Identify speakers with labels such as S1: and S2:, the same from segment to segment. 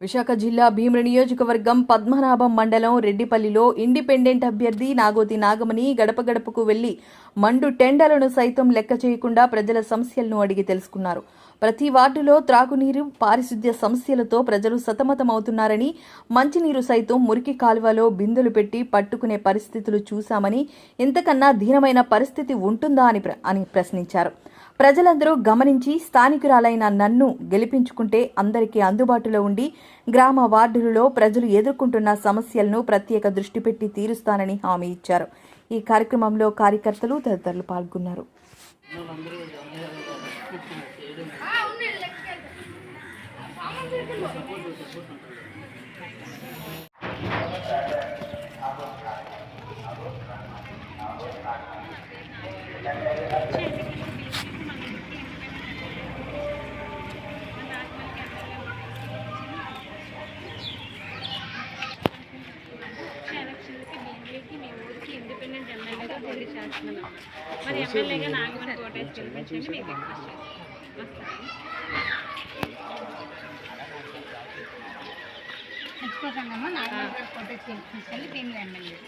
S1: విశాఖ జిల్లా భీమిలి నియోజకవర్గం పద్మనాభం మండలం రెడ్డిపల్లిలో ఇండిపెండెంట్ అభ్యర్థి నాగోతి నాగమణి గడప గడపకు వెళ్ళి మండు టెండర్లను సైతం లెక్క చేయకుండా ప్రజల సమస్యలను అడిగి తెలుసుకున్నారు. ప్రతి వార్డులో త్రాగునీరు పారిశుద్ధ్య సమస్యలతో ప్రజలు సతమతమవుతున్నారని మంచినీరు సైతం మురికి కాలువలో బిందులు పెట్టి పట్టుకునే పరిస్థితులు చూశామని ఇంతకన్నా దీనమైన పరిస్థితి ఉంటుందా అని ప్ర- అని ప్రశ్నించారు. ప్రజలందరూ గమనించి స్థానికురాలైన నన్ను గెలిపించుకుంటే అందరికీ అందుబాటులో ఉండి గ్రామ వార్డులలో ప్రజలు ఎదుర్కొంటున్న సమస్యలను ప్రత్యేక దృష్టి పెట్టి తీరుస్తానని హామీ ఇచ్చారు. ఈ కార్యక్రమంలో కార్యకర్తలు తదితరులు పాల్గొన్నారు.
S2: వచ్చే ఎమ్మెల్యేగా పోటీ మరి ఎమ్మెల్యేగా నాగమని కోటేసి గెలిపించండి మీకు రిక్వెస్ట్ చేస్తాను
S3: మర్చిపోకండమ్మా నాగరాజు ఫోటోస్ తీసుకెళ్ళి దీని ఎమ్మెల్యే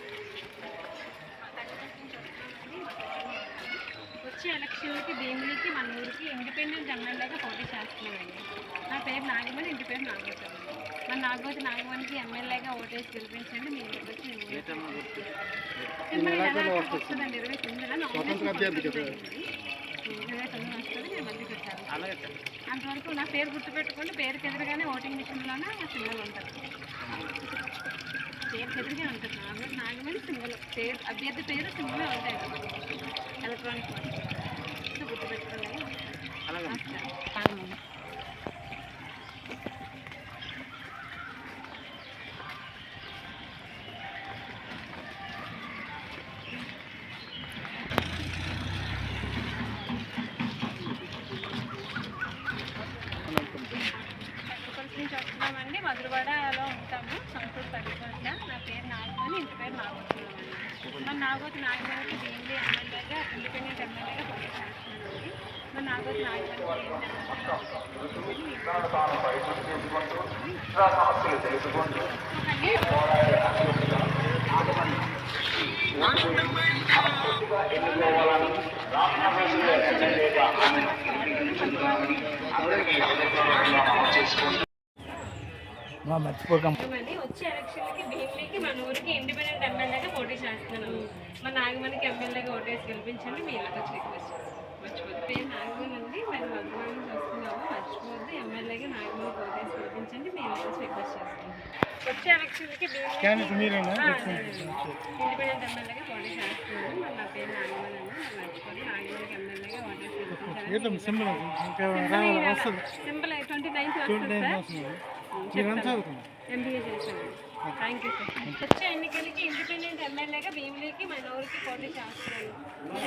S2: వచ్చే ఎలక్షన్కి భీమిలికి మన ఊరికి ఇండిపెండెంట్ ఎమ్మెల్యేగా పోటీ చేస్తున్నామండి. నా పేరు నాగమణి ఇంటి పేరు నాగేశ్వరం. మన నాగవతి నాగమణికి ఎమ్మెల్యేగా ఓటేసి గెలిపించండి మీరు వచ్చి మిమ్మల్ని ఎలా వస్తుందండి? ఇరవై తొమ్మిదిన నామినేషన్ పంపించండి. ఇరవై తొమ్మిది వస్తుంది నేను మళ్ళీ పెట్టాను. అంతవరకు నా పేరు గుర్తుపెట్టుకోండి పేరుకి ఎదురుగానే ఓటింగ్ మిషన్లోనే నా సింబల్ ఉంటుంది పేరుకి ఎదురుగా ఉంటుంది నాగమణి సింబల్ పేరు అభ్యర్థి పేరు సింబల్ ఉంటాయి ఎలక్ట్రానిక్ వస్తున్నామండి మధురవాడలో ఉంటాము సంతూర్ పట్టుకొండ నా పేరు నాగమణి ఇంటి పేరు నాగోతున్నామండి మన నాగోతి నాగమణికి దీనిలో ఎమ్మెల్యేగా ఇండిపెండెంట్ ఎమ్మెల్యేగా పోటీ చేస్తున్నానండి మన నాగోతి నాగమణికి
S4: మా మర్చిపోకం.
S2: వచ్చే ఎలక్షన్లకి భీమిలికి మన ఊరికి ఇండిపెండెంట్ ఎమ్మెల్యేగా పోటీ చేస్తున్నాను. మన నాగమణికి ఎమ్మెల్యేగా ఓటేసి గెలిపించండి మీ ఇలాగ రిక్వెస్ట్. మర్చిపోద్దు. పేరు నాగమణి అండి మరి మధువాణి నుంచి వస్తున్నాము మర్చిపోద్దు ఎమ్మెల్యేగా నాగమణికి ఓటేసి గెలిపించండి మీ రిక్వెస్ట్ చేస్తున్నాను వచ్చే ఎలక్షన్లకి భీమిలికి ఇండిపెండెంట్ ఎమ్మెల్యేగా పోటీ చేస్తున్నాను. మరి నా పేరు నాగమణి అండి మరి మర్చిపోద్దు నాగమణికి ఎమ్మెల్యేగా ఓటేసి
S4: వస్తుంది.
S2: సింపుల్ ట్వంటీ నైన్త్ వస్తుంది. ఎంబీఏ చేశాను. థ్యాంక్ యూ సార్ వచ్చే ఎన్నికలకి ఇండిపెండెంట్ ఎమ్మెల్యేగా భీమిలికి మన ఊరికి పోటీ చేస్తున్నాను.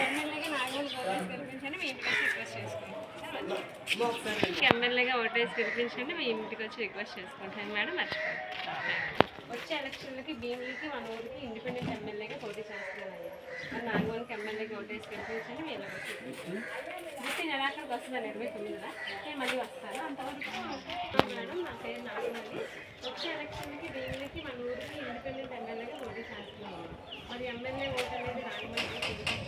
S2: ఎమ్మెల్యేగా ఓటేసి గెలిపించండి మీ ఇంటికి వచ్చి రిక్వెస్ట్ చేసుకుంటాను. ఎమ్మెల్యేగా ఓటేసి గెలిపించండి మీ ఇంటికి వచ్చి రిక్వెస్ట్ చేసుకుంటాను. మేడం మర్చిపోండి వచ్చే ఎలక్షన్లకి భీమిలికి మన ఊరికి ఇండిపెండెంట్ ఎమ్మెల్యేగా పోటీ చేస్తున్నాను మన నాగమూలికి ఎమ్మెల్యేకి ఓటేసి గెలిపించండి మీ ఇలా వచ్చి నెలాఖరికి వస్తుందని ఇరవై తొమ్మిదిన నేను మళ్ళీ వస్తాను. అంతవరకు మేడం నా పేరు నాగమల్లి. వచ్చే ఎలక్షన్కి దీనికి మన ఊరికి ఇండిపెండెంట్ ఎమ్మెల్యేగా పోటీ చేస్తున్నాను మరి ఎమ్మెల్యే ఓటు అనేది నాగమల్లి